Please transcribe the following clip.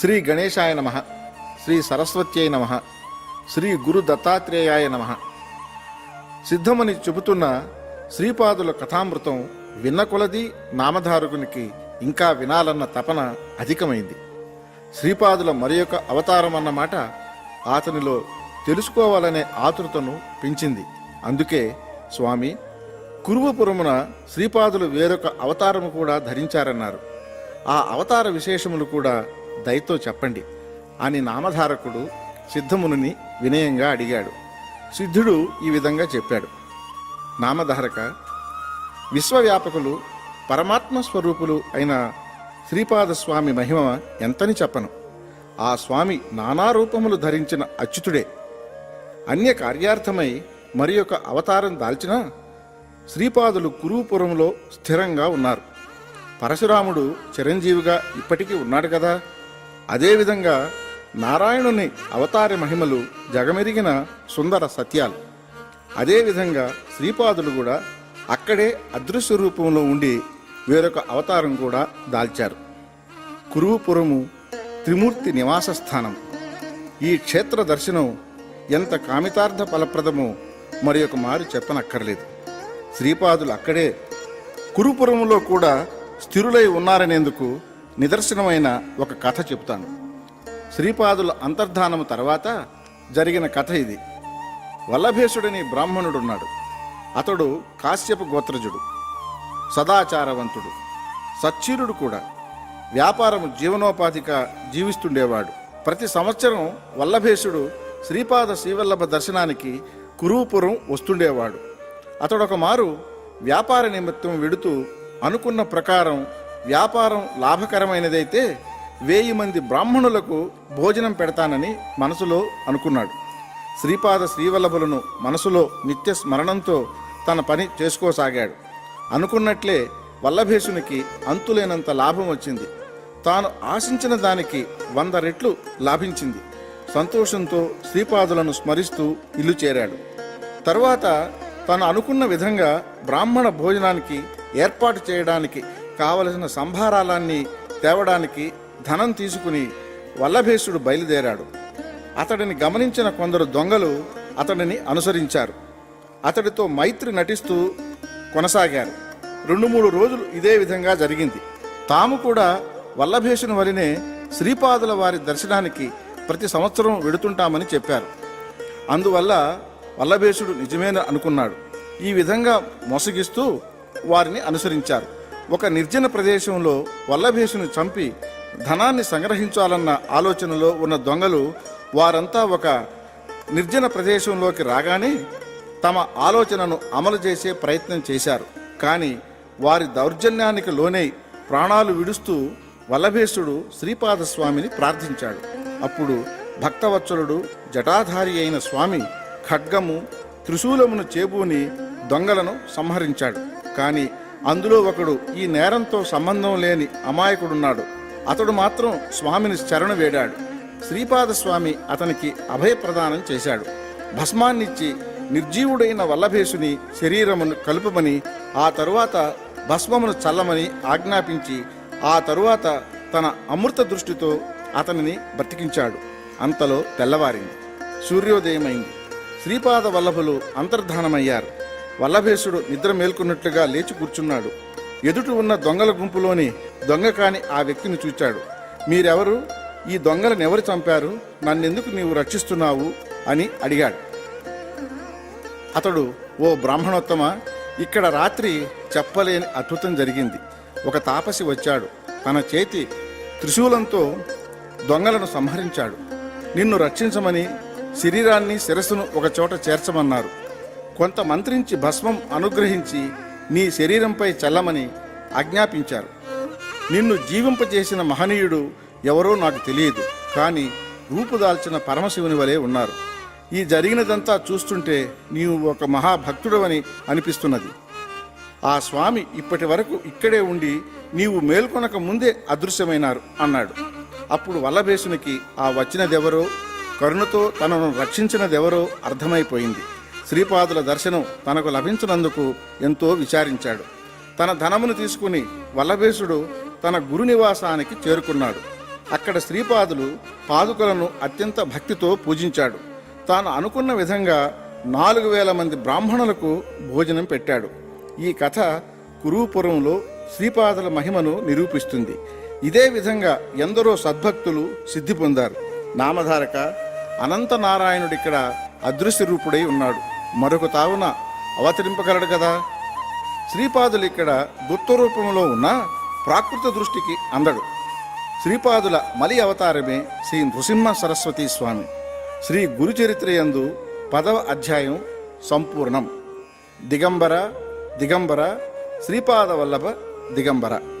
శ్రీ గణేశాయ నమ శ్రీ సరస్వత్యై నమ శ్రీ గురు దత్తాత్రేయాయ నమ. సిద్ధమని చెబుతున్న శ్రీపాదుల కథామృతం విన్న కొలది నామధారకునికి ఇంకా వినాలన్న తపన అధికమైంది. శ్రీపాదుల మరి యొక్క అవతారం అన్నమాట అతనిలో తెలుసుకోవాలనే ఆతృతను పెంచింది. అందుకే స్వామి కురువపురమున శ్రీపాదులు వేరొక అవతారము కూడా ధరించారన్నారు. ఆ అవతార విశేషములు కూడా దయతో చెప్పండి అని నామధారకుడు సిద్ధముని వినయంగా అడిగాడు. సిద్ధుడు ఈ విధంగా చెప్పాడు. నామధారక విశ్వవ్యాపకులు పరమాత్మ స్వరూపులు అయిన శ్రీపాద స్వామి మహిమ ఎంతని చెప్పను. ఆ స్వామి నానా రూపములు ధరించిన అచ్యుతుడే. అన్య కార్యార్థమై మరి ఒక అవతారం దాల్చినా శ్రీపాదులు కురుపురంలో స్థిరంగా ఉన్నారు. పరశురాముడు చిరంజీవిగా ఇప్పటికీ ఉన్నాడు కదా? అదేవిధంగా నారాయణుని అవతార మహిమలు జగమెరిగిన సుందర సత్యాలు. అదేవిధంగా శ్రీపాదులు కూడా అక్కడే అదృశ్య రూపంలో ఉండి వేరొక అవతారం కూడా దాల్చారు. కురుపురము త్రిమూర్తి నివాస స్థానం. ఈ క్షేత్ర దర్శనం ఎంత కామితార్థ ఫలప్రదమో మరి ఒక మారు చెప్పనక్కర్లేదు. శ్రీపాదులు అక్కడే కురుపురములో కూడా స్థిరులై ఉన్నారనేందుకు నిదర్శనమైన ఒక కథ చెప్తాను శ్రీపాదుల అంతర్ధానము తర్వాత జరిగిన కథ ఇది. వల్లభేశుడని బ్రాహ్మణుడున్నాడు. అతడు కాశ్యప గోత్రజుడు. సదాచారవంతుడు. సచ్చీరుడు కూడా. వ్యాపారము జీవనోపాధిగా జీవిస్తుండేవాడు. ప్రతి సంవత్సరం వల్లభేశుడు శ్రీపాద శ్రీవల్లభ దర్శనానికి కురువుపురం వస్తుండేవాడు. అతడొక మారు వ్యాపార నిమిత్తం వెడుతూ అనుకున్న ప్రకారం వ్యాపారం లాభకరమైనదైతే వేయి మంది బ్రాహ్మణులకు భోజనం పెడతానని మనసులో అనుకున్నాడు. శ్రీపాద శ్రీవల్లభులను మనసులో నిత్య స్మరణంతో తన పని చేసుకోసాగాడు. అనుకున్నట్లే వల్లభేషునికి అంతులేనంత లాభం వచ్చింది. తాను ఆశించిన దానికి వంద రెట్లు లాభించింది. సంతోషంతో శ్రీపాదులను స్మరిస్తూ ఇల్లు చేరాడు. తరువాత తను అనుకున్న విధంగా బ్రాహ్మణ భోజనానికి ఏర్పాటు చేయడానికి కావలసిన సంభారాలన్నీ తేవడానికి ధనం తీసుకుని వల్లభేశుడు బయలుదేరాడు. అతడిని గమనించిన కొందరు దొంగలు అతడిని అనుసరించారు. అతడితో మైత్రి నటిస్తూ కొనసాగారు. రెండు మూడు రోజులు ఇదే విధంగా జరిగింది. తాము కూడా వల్లభేషుని వరినే శ్రీపాదుల వారి దర్శనానికి ప్రతి సంవత్సరం వెడుతుంటామని చెప్పారు. అందువల్ల వల్లభేషుడు నిజమేన అనుకున్నాడు. ఈ విధంగా మోసగిస్తూ వారిని అనుసరించారు. ఒక నిర్జన ప్రదేశంలో వల్లభేషుని చంపి ధనాన్ని సంగ్రహించాలన్న ఆలోచనలో ఉన్న దొంగలు వారంతా ఒక నిర్జన ప్రదేశంలోకి రాగానే తమ ఆలోచనను అమలు చేసే ప్రయత్నం చేశారు. కానీ వారి దౌర్జన్యానికి లోనై ప్రాణాలు విడుస్తూ వల్లభేశుడు శ్రీపాదస్వామిని ప్రార్థించాడు. అప్పుడు భక్తవత్సలుడు జటాధారి అయిన స్వామి ఖడ్గము త్రిశూలమును చేబూని దొంగలను సంహరించాడు. కానీ అందులో ఒకడు ఈ నేరంతో సంబంధం లేని అమాయకుడున్నాడు. అతడు మాత్రం స్వామిని శరణ వేడాడు. శ్రీపాద స్వామి అతనికి అభయప్రదానం చేశాడు. భస్మాన్నిచ్చి నిర్జీవుడైన వల్లభేశుని శరీరమును కలుపమని ఆ తరువాత భస్మమును చల్లమని ఆజ్ఞాపించి ఆ తరువాత తన అమృత దృష్టితో అతనిని బ్రతికించాడు. అంతలో తెల్లవారింది. సూర్యోదయమైంది. శ్రీపాద వల్లభులు అంతర్ధానమయ్యారు. వల్లభేశుడు నిద్ర మేల్కొన్నట్లుగా లేచి కూర్చున్నాడు. ఎదుట ఉన్న దొంగల గుంపులోని దొంగ కాని ఆ వ్యక్తిని చూచాడు. మీరెవరు? ఈ దొంగలను ఎవరు చంపారు? నన్నెందుకు నీవు రక్షిస్తున్నావు? అని అడిగాడు. అతడు ఓ బ్రాహ్మణోత్తమ ఇక్కడ రాత్రి చెప్పలేని అద్భుతం జరిగింది. ఒక తాపసి వచ్చాడు. తన చేతి త్రిశూలంతో దొంగలను సంహరించాడు. నిన్ను రక్షించమని శరీరాన్ని శిరస్సును ఒక చోట చేర్చమన్నారు. కొంత మంత్రించి భస్మం అనుగ్రహించి నీ శరీరంపై చల్లమని ఆజ్ఞాపించారు. నిన్ను జీవింపజేసిన మహనీయుడు ఎవరో నాకు తెలియదు కానీ రూపుదాల్చిన పరమశివుని వలె ఉన్నారు. ఈ జరిగినదంతా చూస్తుంటే నీవు ఒక మహాభక్తుడవని అనిపిస్తున్నది. ఆ స్వామి ఇప్పటి వరకు ఇక్కడే ఉండి నీవు మేల్కొనక ముందే అదృశ్యమైనారు అన్నాడు. అప్పుడు వల్లభేషునికి ఆ వచ్చినదెవరో కరుణతో తనను రక్షించినదెవరో అర్థమైపోయింది. శ్రీపాదుల దర్శనం తనకు లభించినందుకు ఎంతో విచారించాడు. తన ధనమును తీసుకుని వల్లభేశుడు తన గురు నివాసానికి చేరుకున్నాడు. అక్కడ శ్రీపాదులు పాదుకలను అత్యంత భక్తితో పూజించాడు. తాను అనుకున్న విధంగా నాలుగు వేల మంది బ్రాహ్మణులకు భోజనం పెట్టాడు. ఈ కథ కురూపురంలో శ్రీపాదుల మహిమను నిరూపిస్తుంది. ఇదే విధంగా ఎందరో సద్భక్తులు సిద్ధి పొందారు. నామధారక అనంత నారాయణుడిక్కడ అదృశ్య రూపుడై ఉన్నాడు. మరొక తావున అవతరింపగలడు కదా? శ్రీపాదులు ఇక్కడ గుప్త రూపంలో ఉన్న ప్రాకృత దృష్టికి అందడు. శ్రీపాదుల మలి అవతారమే శ్రీ నృసింహ సరస్వతీ స్వామి. శ్రీ గురుచరిత్రయందు పదవ అధ్యాయం సంపూర్ణం. దిగంబర దిగంబర శ్రీపాద వల్లభ దిగంబర.